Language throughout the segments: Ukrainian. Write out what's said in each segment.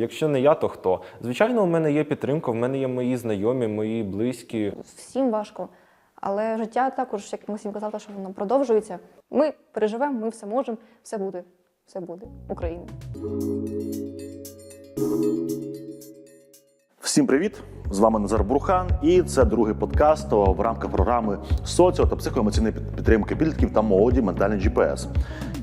Якщо не я, то хто? Звичайно, у мене є підтримка, в мене є мої знайомі, мої близькі. Всім важко. Але життя також, як Максим казав, що воно продовжується. Ми переживемо, ми все можемо, все буде. Все буде. Україна. Всім привіт! З вами Назар Брухан, і це другий подкаст в рамках програми соціо та психоемоційної підтримки підлітків та молоді ментальний GPS.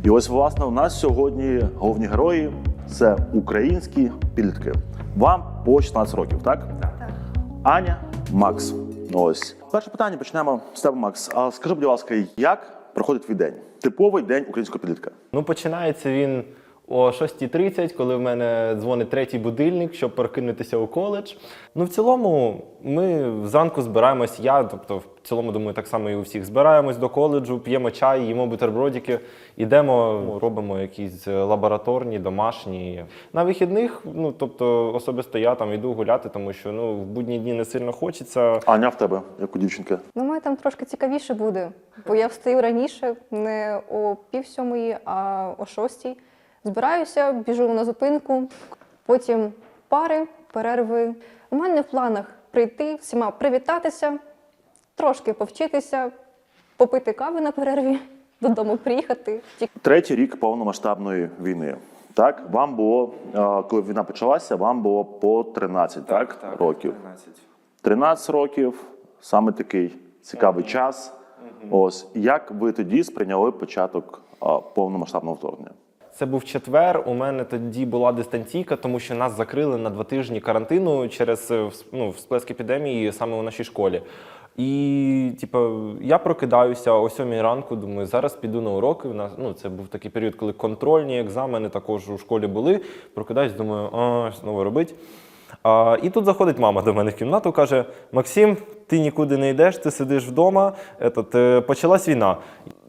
І ось власне у нас сьогодні головні герої це українські підлітки. Вам по 16 років, так? Так. Аня, Макс. Ось перше питання почнемо з тебе, Макс. А скажи, будь ласка, як проходить твій день? Типовий день українського підлітка. Ну, починається він о 6.30, коли в мене дзвонить третій будильник, щоб прокинутися у коледж. Ну, в цілому, ми зранку збираємось, я, тобто, в цілому, думаю, так само і у всіх збираємось до коледжу, п'ємо чай, їмо бутербродики, ідемо, робимо якісь лабораторні, домашні. На вихідних, ну тобто, особисто я там йду гуляти, тому що ну, в будні дні не сильно хочеться. Аня в тебе, як у дівчинки. Ну, мене там трошки цікавіше буде, бо я встаю раніше, не о пів сьомої, а о шостій. Збираюся, біжу на зупинку, потім пари, перерви. У мене в планах прийти, всіма привітатися, трошки повчитися, попити кави на перерві, додому приїхати. Третій рік повномасштабної війни. Так, вам було, е, коли війна почалася, вам було по 13 так, років. 13 років, саме такий цікавий час. Ось як ви тоді сприйняли початок е, повномасштабного вторгнення? Це був четвер. У мене тоді була дистанційка, тому що нас закрили на два тижні карантину через е, ну, всплеск епідемії саме у нашій школі. І, типу, я прокидаюся о сьомій ранку. Думаю, зараз піду на уроки. У нас ну це був такий період, коли контрольні екзамени також у школі були. Прокидаюсь, думаю, а знову робить. А, і тут заходить мама до мене в кімнату, каже: Максим, ти нікуди не йдеш, ти сидиш вдома. Етот, е, почалась війна.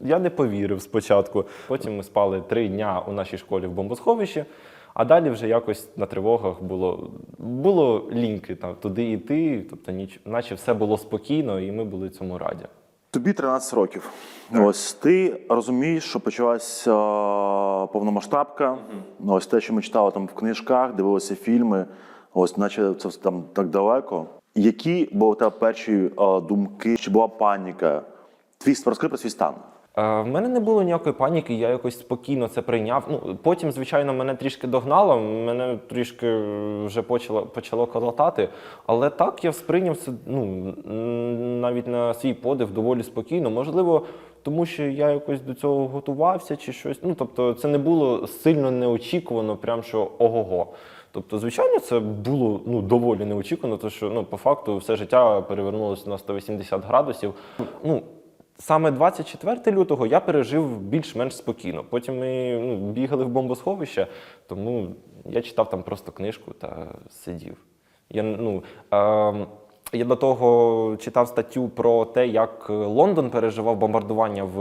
Я не повірив спочатку. Потім ми спали три дня у нашій школі в бомбосховищі, а далі вже якось на тривогах було, було ліньки там, туди йти. Тобто, ніч, наче все було спокійно, і ми були цьому раді. Тобі 13 років. Ось ти розумієш, що почалася е, повномасштабка. Ну, Ось те, що ми читали там в книжках, дивилися фільми, ось наче це там так далеко. Які були тебе перші е, думки? Чи була паніка? Твій розкрий про свій стан. Е, В мене не було ніякої паніки, я якось спокійно це прийняв. Ну потім, звичайно, мене трішки догнало, мене трішки вже почало почало колотати. Але так я сприйняв це ну навіть на свій подив доволі спокійно. Можливо, тому що я якось до цього готувався чи щось. Ну тобто, це не було сильно неочікувано, прям що ого-го. Тобто, звичайно, це було ну доволі неочікувано, тому що ну по факту все життя перевернулося на 180 градусів. Ну Саме 24 лютого я пережив більш-менш спокійно. Потім ми ну, бігали в бомбосховище, тому я читав там просто книжку та сидів. Я, ну, е, я до того читав статтю про те, як Лондон переживав бомбардування в,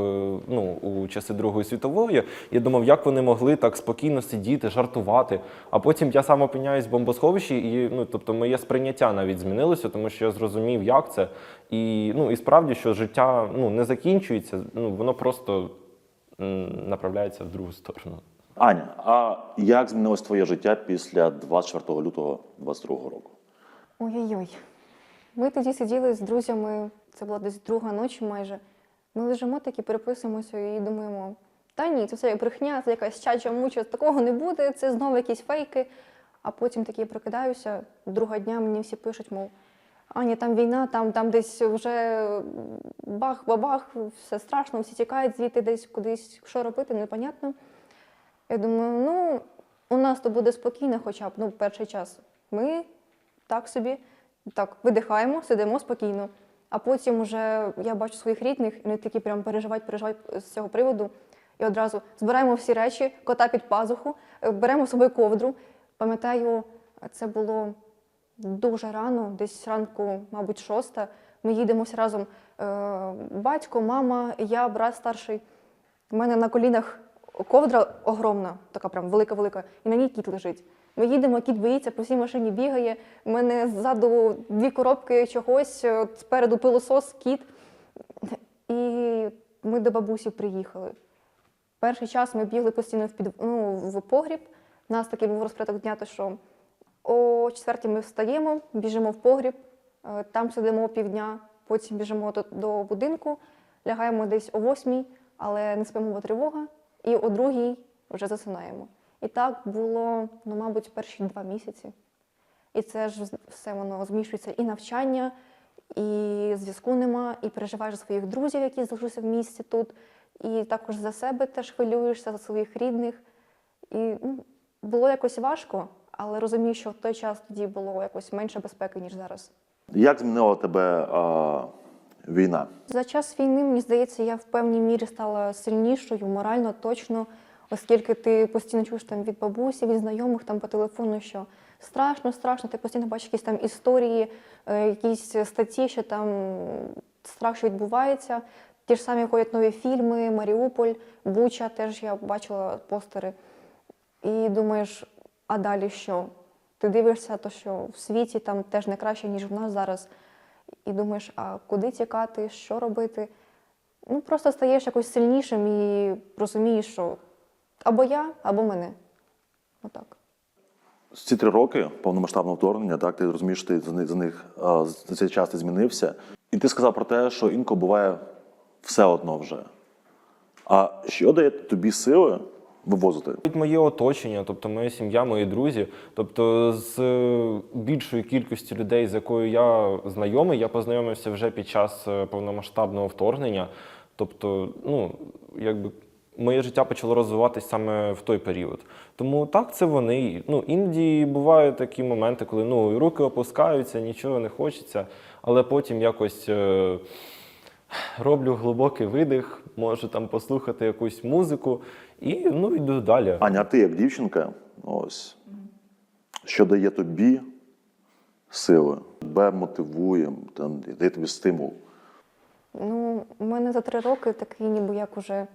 ну, у часи Другої світової. Я думав, як вони могли так спокійно сидіти, жартувати. А потім я сам опиняюсь в бомбосховищі, і ну, тобто, моє сприйняття навіть змінилося, тому що я зрозумів, як це. І, ну, і справді, що життя ну, не закінчується, ну, воно просто м, направляється в другу сторону. Аня, а як змінилось твоє життя після 24 лютого 22 року? Ой-ой-ой. Ми тоді сиділи з друзями, це була десь друга ночі майже. Ми лежимо такі, переписуємося і думаємо, та ні, це все брехня, це якась чача муча, такого не буде, це знову якісь фейки. А потім такі прокидаюся, друга дня мені всі пишуть, мов, Аня, там війна, там, там десь вже бах-бабах, все страшно, всі тікають звідти десь кудись, що робити, непонятно. Я думаю, ну, у нас то буде спокійно хоча б ну, перший час. Ми так собі так видихаємо, сидимо спокійно. А потім вже я бачу своїх рідних, вони такі прям переживають, переживають з цього приводу. І одразу збираємо всі речі, кота під пазуху, е, беремо з собою ковдру. Пам'ятаю, це було дуже рано, десь ранку, мабуть, шоста. Ми їдемо разом. Е, Батько, мама, я, брат старший. У мене на колінах ковдра огромна, така прям велика-велика, і на ній кіт лежить. Ми їдемо, кіт боїться, по всій машині бігає. У мене ззаду дві коробки чогось, е, спереду пилосос, кіт. І ми до бабусі приїхали. Перший час ми бігли постійно в, під, ну, в погріб. У нас такий був розпорядок дня, то що О четвертій ми встаємо, біжимо в погріб, е, там сидимо півдня, потім біжимо до, до будинку, лягаємо десь о восьмій, але не спимо, бо тривога, і о другій вже засинаємо. І так було, ну, мабуть, перші два місяці. І це ж все воно змішується і навчання, і зв'язку нема, і переживаєш за своїх друзів, які залишилися в місті тут, і також за себе теж хвилюєшся, за своїх рідних. І ну, було якось важко, але розумію, що в той час тоді було якось менше безпеки, ніж зараз. Як змінила тебе а, війна? За час війни, мені здається, я в певній мірі стала сильнішою, морально точно, оскільки ти постійно чуєш там від бабусі, від знайомих там по телефону, що страшно, страшно, ти постійно бачиш якісь там історії, е, якісь статті, що там страх, що відбувається. Ті ж самі ходять нові фільми, Маріуполь, Буча, теж я бачила постери. І думаєш, а далі що? Ти дивишся, то що в світі там теж не краще, ніж в нас зараз. І думаєш, а куди тікати, що робити? Ну, просто стаєш якось сильнішим і розумієш, що або я, або мене. Отак. Ці три роки повномасштабного вторгнення, так ти розумієш, ти за них за них за цей час ти змінився. І ти сказав про те, що інколи буває все одно вже. А що дає тобі сили вивозити? Моє оточення, тобто моя сім'я, мої друзі, тобто з е, більшою кількістю людей, з якою я знайомий, я познайомився вже під час е, повномасштабного вторгнення. Тобто, ну якби моє життя почало розвиватись саме в той період. Тому так, це вони. Ну іноді бувають такі моменти, коли ну руки опускаються, нічого не хочеться, але потім якось. е, Роблю глибокий видих, можу там послухати якусь музику і ну йду далі. Аня, а ти як дівчинка, ось що дає тобі сили, тебе мотивує, там, дає тобі стимул. Ну, у мене за три роки такий, ніби як уже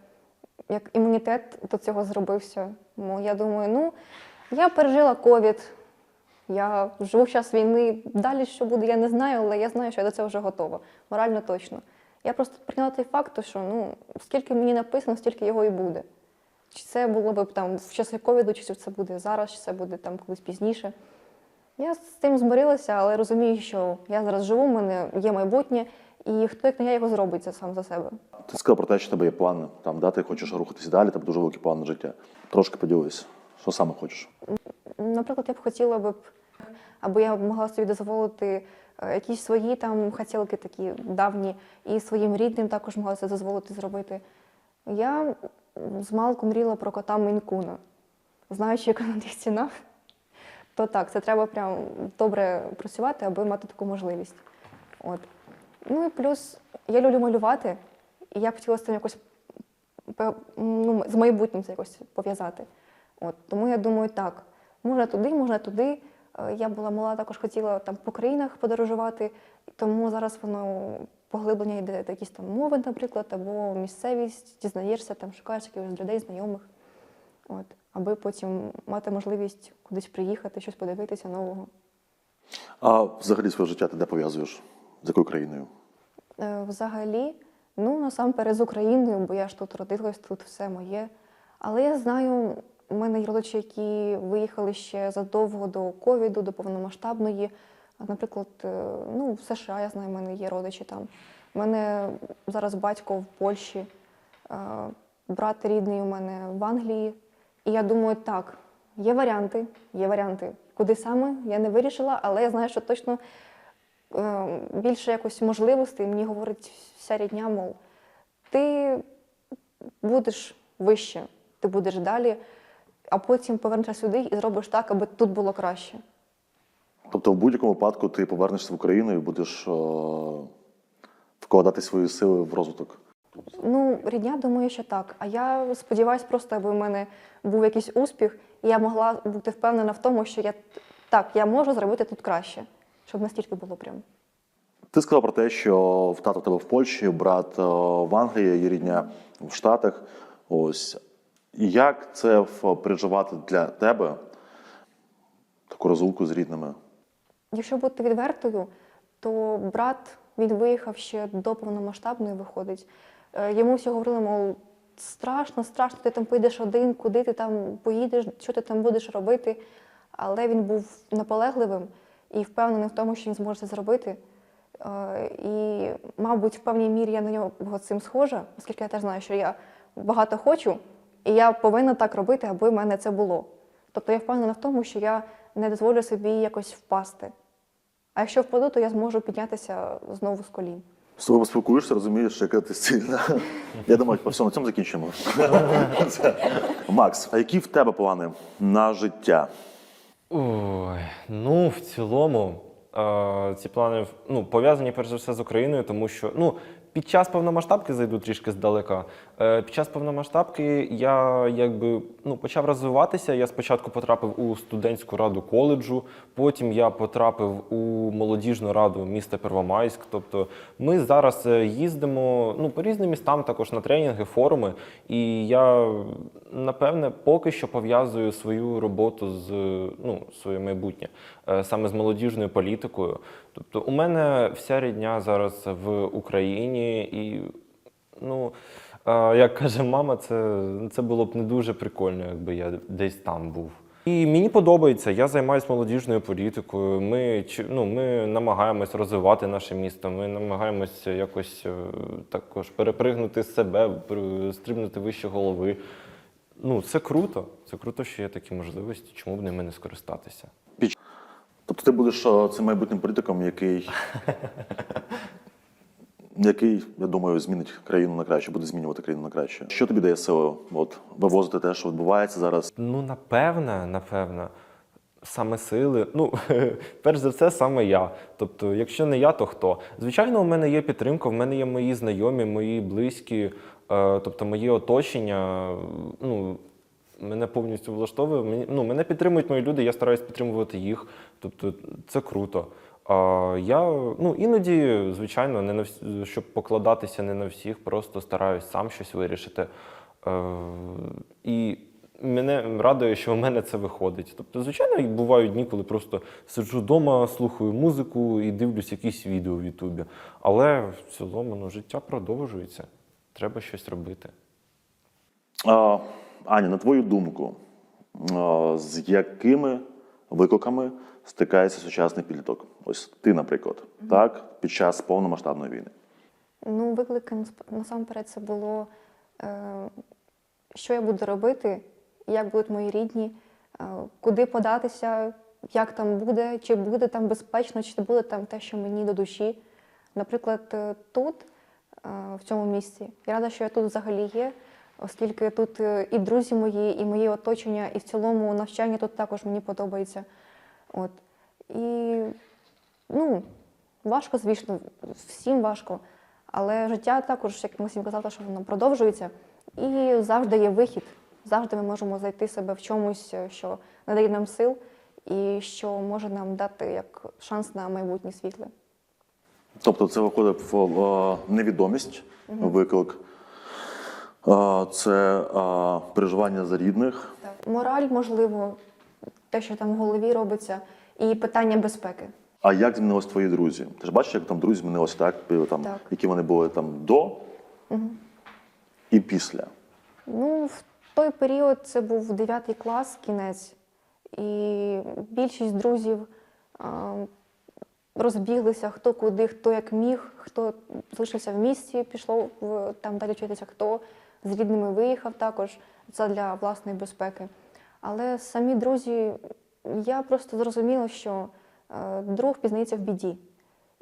як імунітет до цього зробився. Мо я думаю, ну я пережила ковід, я живу в час війни. Далі що буде, я не знаю, але я знаю, що я до цього вже готова. Морально точно. Я просто прийняла той факт, що ну, скільки мені написано, стільки його і буде. Чи це було б там в часи ковіду, чи це буде зараз, чи це буде там колись пізніше. Я з цим змирилася, але розумію, що я зараз живу, в мене є майбутнє, і хто як не я його зробить це сам за себе. Ти сказав про те, що в тебе є плани, там, да, ти хочеш рухатися далі, тебе дуже великий план на життя. Трошки поділись, що саме хочеш. Наприклад, я б хотіла б, аби я могла собі дозволити е, якісь свої там хотілки такі давні, і своїм рідним також могла це дозволити зробити. Я з малку мріла про кота Мейнкуна. Знаючи, яка на них ціна, то так, це треба прям добре працювати, аби мати таку можливість. От. Ну і плюс я люблю малювати, і я б хотіла з цим якось ну, з майбутнім це якось пов'язати. От, тому я думаю, так, можна туди, можна туди. Е, Я була мала, також хотіла там по країнах подорожувати, тому зараз воно поглиблення йде якісь там мови, наприклад, або місцевість, дізнаєшся, там шукаєш якихось людей, знайомих. От, аби потім мати можливість кудись приїхати, щось подивитися нового. А взагалі своє життя ти де пов'язуєш? З якою країною? Е, Взагалі, ну насамперед з Україною, бо я ж тут родилась, тут все моє. Але я знаю, у мене є родичі, які виїхали ще задовго до ковіду, до повномасштабної. Наприклад, е, ну, в США я знаю, в мене є родичі там. У мене зараз батько в Польщі, е, брат рідний у мене в Англії. І я думаю, так, є варіанти, є варіанти. Куди саме я не вирішила, але я знаю, що точно більше якось можливостей. Мені говорить вся рідня, мов, ти будеш вище, ти будеш далі, а потім повернешся сюди і зробиш так, аби тут було краще. Тобто, в будь-якому випадку ти повернешся в Україну і будеш о, вкладати свої сили в розвиток. Ну, рідня, думаю, що так. А я сподіваюся, просто аби в мене був якийсь успіх, і я могла бути впевнена в тому, що я так, я можу зробити тут краще, щоб настільки було прям. Ти сказав про те, що в тато в тебе в Польщі, брат в Англії, є рідня в Штатах. Ось як це переживати для тебе таку розлуку з рідними? Якщо бути відвертою, то брат він виїхав ще до повномасштабної виходить. Е, Йому всі говорили, мов, страшно, страшно, ти там поїдеш один, куди ти там поїдеш, що ти там будеш робити. але він був наполегливим і впевнений в тому, що він зможе це зробити. Е, І, мабуть, в певній мірі я на нього цим схожа, оскільки я теж знаю, що я багато хочу, і я повинна так робити, аби в мене це було. Тобто я впевнена в тому, що я не дозволю собі якось впасти. А якщо впаду, то я зможу піднятися знову з колін. З тобою спілкуєшся, розумієш, яка ти сильна. Я думаю, по всьому на цьому закінчимо. Макс, а які в тебе плани на життя? Ой, ну в цілому е, ці плани ну, пов'язані перш за все з Україною, тому що ну, під час повномасштабки зайду трішки здалека. Е, під час повномасштабки я якби ну, почав розвиватися. Я спочатку потрапив у студентську раду коледжу, потім я потрапив у молодіжну раду міста Первомайськ. Тобто ми зараз е, їздимо ну, по різним містам, також на тренінги, форуми. І я напевне поки що пов'язую свою роботу з ну, своє майбутнє е, саме з молодіжною політикою. Тобто, у мене вся рідня зараз в Україні, і ну. Як каже мама, це, це було б не дуже прикольно, якби я десь там був. І мені подобається, я займаюся молодіжною політикою. Ми, ну, ми намагаємось розвивати наше місто, ми намагаємося якось е, також перепригнути з себе, стрибнути вище голови. Ну, це круто. Це круто, що є такі можливості, чому б ними не скористатися. Тобто ти будеш цим майбутнім політиком, який, який, я думаю, змінить країну на краще, буде змінювати країну на краще. Що тобі дає силу от, вивозити те, що відбувається зараз? Ну, напевне, напевне, саме сили. Ну, перш за все, саме я. Тобто, якщо не я, то хто? Звичайно, у мене є підтримка, в мене є мої знайомі, мої близькі, е, тобто моє оточення. Ну, мене повністю влаштовує. Мені, ну, мене підтримують мої люди, я стараюсь підтримувати їх. Тобто, це круто. Я ну, іноді, звичайно, не на всі, щоб покладатися не на всіх, просто стараюсь сам щось вирішити. Е, і мене радує, що в мене це виходить. Тобто, звичайно, бувають дні, коли просто сиджу вдома, слухаю музику і дивлюсь якісь відео в Ютубі. Але в цілому ну, життя продовжується. Треба щось робити. А, Аня, на твою думку, з якими викликами стикається сучасний підліток? Ось ти, наприклад, так, під час повномасштабної війни. Ну, виклики насамперед це було, е, що я буду робити, як будуть мої рідні, е, куди податися, як там буде, чи буде там безпечно, чи буде там те, що мені до душі. Наприклад, е, тут, в цьому місці, я рада, що я тут взагалі є, оскільки тут е, і друзі мої, і моє оточення, і в цілому навчання тут також мені подобається. От. І ну, важко, звісно, всім важко. Але життя також, як Максим казав, що воно продовжується, і завжди є вихід. Завжди ми можемо знайти себе в чомусь, що надає нам сил і що може нам дати як шанс на майбутнє світле. Тобто це виходить в е, невідомість, виклик, Е, це переживання за рідних. Мораль, можливо, те, що там в голові робиться, і питання безпеки. А як змінились твої друзі? Ти ж бачиш, як там друзі змінилися так, там, Так. які вони були там до і після. Ну, в той період це був 9 клас, кінець, і більшість друзів а, розбіглися хто куди, хто як міг, хто залишився в місті, пішло в, там далі вчитися, хто з рідними виїхав також. Це для власної безпеки. Але самі друзі, я просто зрозуміла, що е, друг пізнається в біді.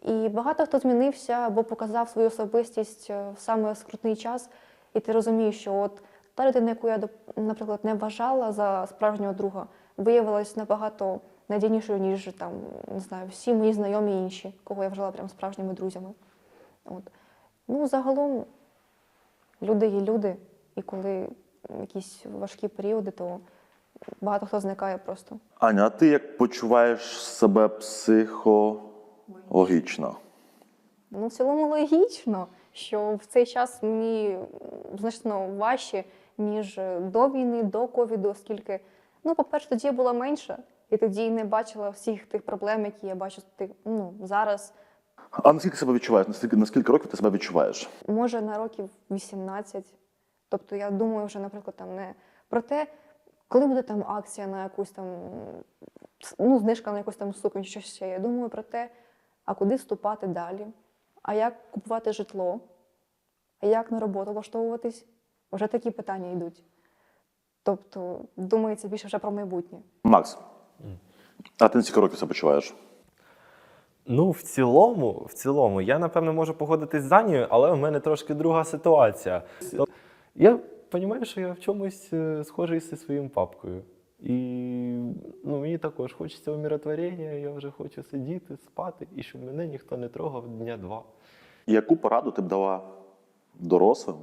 І багато хто змінився або показав свою особистість е, в саме скрутний час, і ти розумієш, що от та людина, яку я, наприклад, не вважала за справжнього друга, виявилась набагато надійнішою, ніж там, не знаю, всі мої знайомі інші, кого я вважала прям справжніми друзями. От. Ну, загалом, люди є люди, і коли якісь важкі періоди, то багато хто зникає просто. Аня, а ти як почуваєш себе психологічно? Ну, в цілому логічно, що в цей час мені значно важче, ніж до війни, до ковіду, оскільки, ну, по-перше, тоді я була менша, і тоді не бачила всіх тих проблем, які я бачу ну, зараз. А наскільки себе відчуваєш? Наскільки, наскільки років ти себе відчуваєш? Може, на років 18. Тобто я думаю вже, наприклад, там не про те, коли буде там акція на якусь там ну, знижка на якусь там сукню, щось ще. Я думаю про те, а куди вступати далі, а як купувати житло, а як на роботу влаштовуватись. Вже такі питання йдуть. Тобто, думається більше вже про майбутнє. Макс, а ти на скільки років себе почуваєш? Ну, в цілому, в цілому, я напевно можу погодитись з Анією, але в мене трошки друга ситуація. Я розумію, що я в чомусь е, схожий зі своїм папкою. І ну, мені також хочеться умиротворення, я вже хочу сидіти, спати, і щоб мене ніхто не трогав дня два. Яку пораду ти б дала дорослим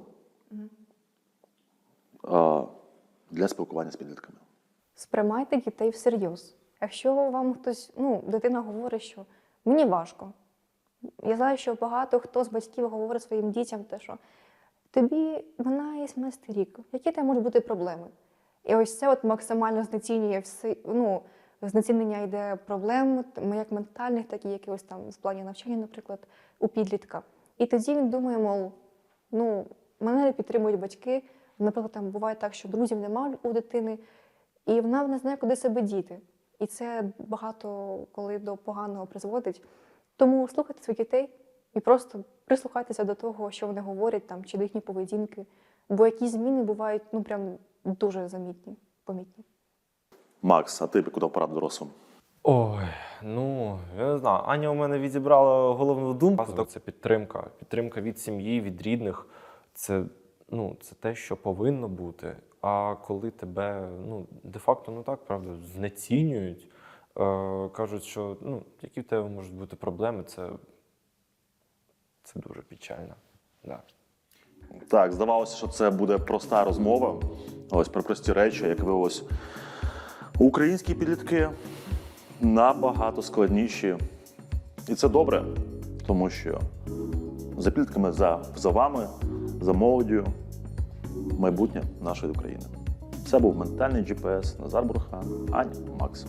а, для спілкування з підлітками? Сприймайте дітей всерйоз. Якщо вам хтось, ну, дитина говорить, що мені важко. Я знаю, що багато хто з батьків говорить своїм дітям те, що тобі минає 17 рік, які там можуть бути проблеми? І ось це от максимально знецінює всі, ну, знецінення йде проблем, як ментальних, так і якихось там з плані навчання, наприклад, у підлітка. І тоді він думає, мов, ну, мене не підтримують батьки. Наприклад, там буває так, що друзів немає у дитини, і вона не знає, куди себе діти. І це багато коли до поганого призводить. Тому слухайте своїх дітей і просто прислухайтеся до того, що вони говорять там, чи до їхньої поведінки. Бо якісь зміни бувають ну прям дуже замітні, помітні. Макс, а ти б яку пораду дорослим? Ой, ну я не знаю. Аня у мене відібрала головну думку. Це підтримка. Підтримка від сім'ї, від рідних. Це, ну, це те, що повинно бути. А коли тебе ну, де-факто, ну так, правда, знецінюють, е, кажуть, що ну, які в тебе можуть бути проблеми, це, це дуже печально. Да. Так, здавалося, що це буде проста розмова. Ось про прості речі, як виявилось, українські підлітки набагато складніші. І це добре, тому що за підлітками, за, за вами, за молоддю майбутнє нашої України. Це був ментальний GPS Назар Бурхан, Аня, Макс.